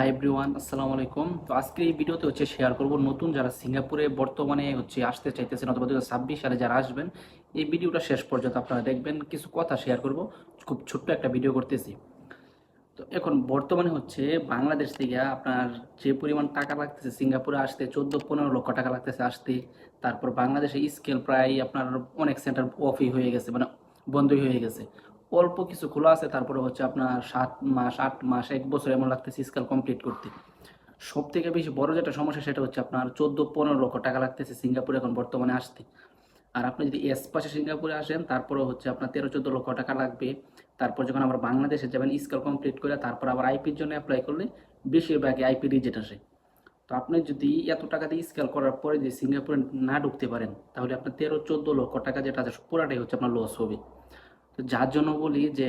Hi everyone আসসালামু আলাইকুম। তো আজকে এই ভিডিওতে হচ্ছে শেয়ার করব নতুন যারা সিঙ্গাপুরে বর্তমানে হচ্ছে আসতে চাইতেছেন অথবা দু সালে যারা আসবেন, এই ভিডিওটা শেষ পর্যন্ত আপনারা দেখবেন। কিছু কথা শেয়ার করব, খুব ছোট্ট একটা ভিডিও করতেছি। তো এখন বর্তমানে হচ্ছে বাংলাদেশ থেকে আপনার যে পরিমাণ টাকা লাগতেছে, সিঙ্গাপুরে আসতে চোদ্দ পনেরো লক্ষ টাকা লাগতেছে আসতে। তারপর বাংলাদেশে স্কেল প্রায় আপনার অনেক সেন্টার অফই হয়ে গেছে মানে বন্ধই হয়ে গেছে। অল্প কিছু খোলা আছে, তারপরে হচ্ছে আপনার সাত মাস, আট মাস, এক বছর এমন লাগতেছে স্কেল কমপ্লিট করতে। সব থেকে বেশি বড় যেটা সমস্যা সেটা হচ্ছে আপনার চোদ্দ পনেরো লক্ষ টাকা লাগতেছে সিঙ্গাপুরে এখন বর্তমানে আসতে। আর আপনি যদি এস পাশে সিঙ্গাপুরে আসেন তারপরে হচ্ছে আপনার তেরো চোদ্দ লক্ষ টাকা লাগবে। তারপর যখন আবার বাংলাদেশে যাবেন স্কেল কমপ্লিট করে তারপর আবার আইপির জন্য অ্যাপ্লাই করলে বেশিরভাগই আইপি রিজেট আসে। তো আপনি যদি এত টাকা দিয়ে স্কেল করার পরে যদি সিঙ্গাপুরে না ঢুকতে পারেন, তাহলে আপনার তেরো চোদ্দ লক্ষ টাকা যেটা আছে, পুরাটাই হচ্ছে আপনার লস হবে। তো যার জন্য বলি যে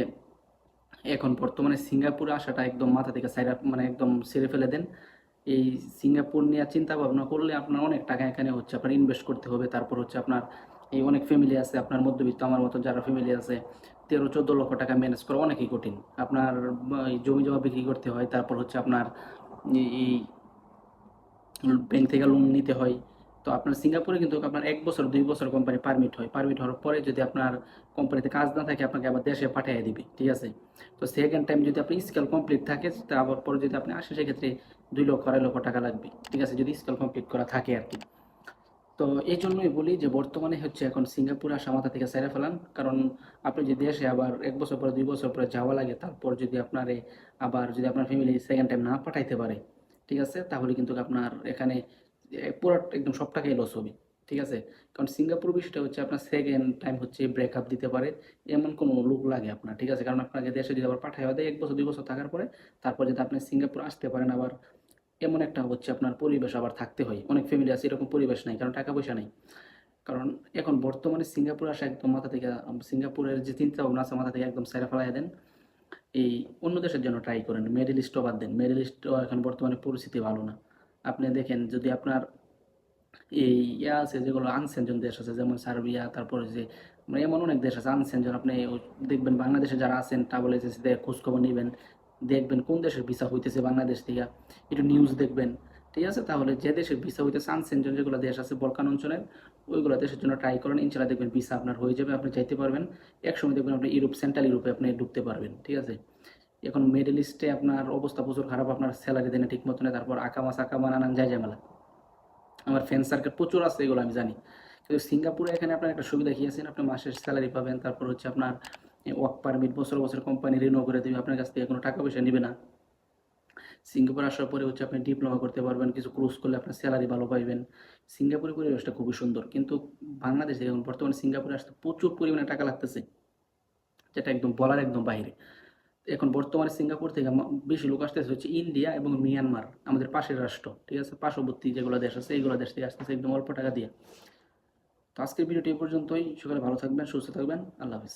এখন বর্তমানে সিঙ্গাপুরে আসাটা একদম মাথা থেকে সাইড মানে একদম সেরে ফেলে দেন। এই সিঙ্গাপুর নিয়ে চিন্তা ভাবনা করলে আপনার অনেক টাকা এখানে হচ্ছে আপনার ইনভেস্ট করতে হবে। তারপর হচ্ছে আপনার এই অনেক ফ্যামিলি আছে, আপনার মধ্যবিত্ত, আমার মতো যারা ফ্যামিলি আছে, তেরো, চোদ্দ লক্ষ টাকা ম্যানেজ করা অনেকই কঠিন। আপনার জমি জমা বিক্রি করতে হয়, তারপর হচ্ছে আপনার এই ব্যাংক থেকে লোন নিতে হয়। তো আপনার সিঙ্গাপুরে কিন্তু আপনার এক বছর, দুই বছর কোম্পানি পারমিট হয়। পারমিট হওয়ার পরে যদি আপনার কোম্পানিতে কাজ না থাকে, আপনাকে আবার দেশে পাঠিয়ে দিবে, ঠিক আছে? তো সেকেন্ড টাইম যদি আপনি স্কেল কমপ্লিট থাকে, তারপর পরে যদি আপনি আসেন, সেক্ষেত্রে দুই লক্ষ, আড়াই লক্ষ টাকা লাগবে, ঠিক আছে? যদি স্কেল কমপ্লিট করা থাকে আর কি। তো এই জন্যই বলি যে বর্তমানে হচ্ছে এখন সিঙ্গাপুর আসা মাথা থেকে সেরে ফেলান। কারণ আপনি যদি দেশে আবার এক বছর পরে, দুই বছর পরে যাওয়া লাগে, তারপর যদি আপনার আবার যদি আপনার ফ্যামিলি সেকেন্ড টাইম না পাঠাইতে পারে, ঠিক আছে? তাহলে কিন্তু আপনার এখানে পুরো একদম সব টাকাই লস হবে, ঠিক আছে? কারণ সিঙ্গাপুর বিষয়টা হচ্ছে আপনার সেকেন্ড টাইম হচ্ছে ব্রেকআপ দিতে পারে, এমন কোনো লোক লাগে আপনার, ঠিক আছে? কারণ আপনাকে দেশে যদি আবার পাঠায় দেয়, এক বছর, দুই বছর থাকার পরে তারপর যদি আপনি সিঙ্গাপুর আসতে পারেন আবার, এমন একটা হচ্ছে আপনার পরিবেশ আবার থাকতে হয়। অনেক ফ্যামিলি আছে এরকম পরিবেশ নাই, কারণ টাকা পয়সা নেই। কারণ এখন বর্তমানে সিঙ্গাপুর আসা একদম মাথা থেকে সিঙ্গাপুরের যে চিন্তা ভাবনা আছে মাথা থেকে একদম সাইরা ফেলাই দেন। এই অন্য দেশের জন্য ট্রাই করেন মিডল ইস্টও বাদ দেন। মিডল ইস্টও এখন বর্তমানে পরিস্থিতি ভালো না। আপনি দেখেন যদি আপনার এই ইয়া আছে, যেগুলো আনসেনজন দেশ আছে, যেমন সার্বিয়া, তারপরে যে মানে এমন অনেক দেশ আছে আনসেনজন আপনি দেখবেন বাংলাদেশে যারা আছেন ট্রাভেল এজেন্সিতে খোঁজখবর নেবেন, দেখবেন কোন দেশের ভিসা হইতেছে বাংলাদেশ থেকে, একটু নিউজ দেখবেন, ঠিক আছে? তাহলে যে দেশের ভিসা হইতেছে আনসেনজন যেগুলো দেশ আছে বলকান অঞ্চলের ওইগুলো দেশের জন্য ট্রাই করেন ইনশাল্লাহ দেখবেন ভিসা আপনার হয়ে যাবে, আপনি চাইতে পারবেন, একসময় দেখবেন আপনি ইউরোপ সেন্ট্রাল ইউরোপে আপনি ঢুকতে পারবেন, ঠিক আছে? এখন মিডল ইস্টে আপনার অবস্থা প্রচুর খারাপ, আপনার স্যালারি দেনে ঠিক মতো নেই তারপর আকামা সাকামা নানান যায় ঝামেলা আমার ফ্রেন্ড সার্কেল প্রচুর আছে, এগুলো আমি জানি। কিন্তু সিঙ্গাপুরে এখানে আপনার একটা সুবিধা কি আছেন আপনি মাসের স্যালারি পাবেন, তারপর হচ্ছে আপনার ওয়ার্ক পারমিট বছর বছর কোম্পানি রিনিউ করে দেবে, আপনার কাছ থেকে কোনো টাকা পয়সা নেবে না। সিঙ্গাপুর আসার পরে হচ্ছে আপনি ডিপ্লোমা করতে পারবেন, কিছু ক্রুজ করলে আপনার স্যালারি ভালো পাইবেন। সিঙ্গাপুরের পরিবেশটা খুবই সুন্দর, কিন্তু বাংলাদেশে এখন বর্তমানে সিঙ্গাপুরে আসতে প্রচুর পরিমাণে টাকা লাগতেছে, যেটা একদম বলার একদম বাইরে। এখন বর্তমানে সিঙ্গাপুর থেকে বেশি লোক আসতেছে হচ্ছে ইন্ডিয়া এবং মিয়ানমার, আমাদের পাশের রাষ্ট্র, ঠিক আছে? পার্শ্ববর্তী যেগুলো দেশ আছে, এইগুলো দেশ থেকে আসতেছে একদম অল্প টাকা দিয়ে। তো আজকের ভিডিওটি পর্যন্তই। সকালে ভালো থাকবেন, সুস্থ থাকবেন। আল্লাহ হাফিজ।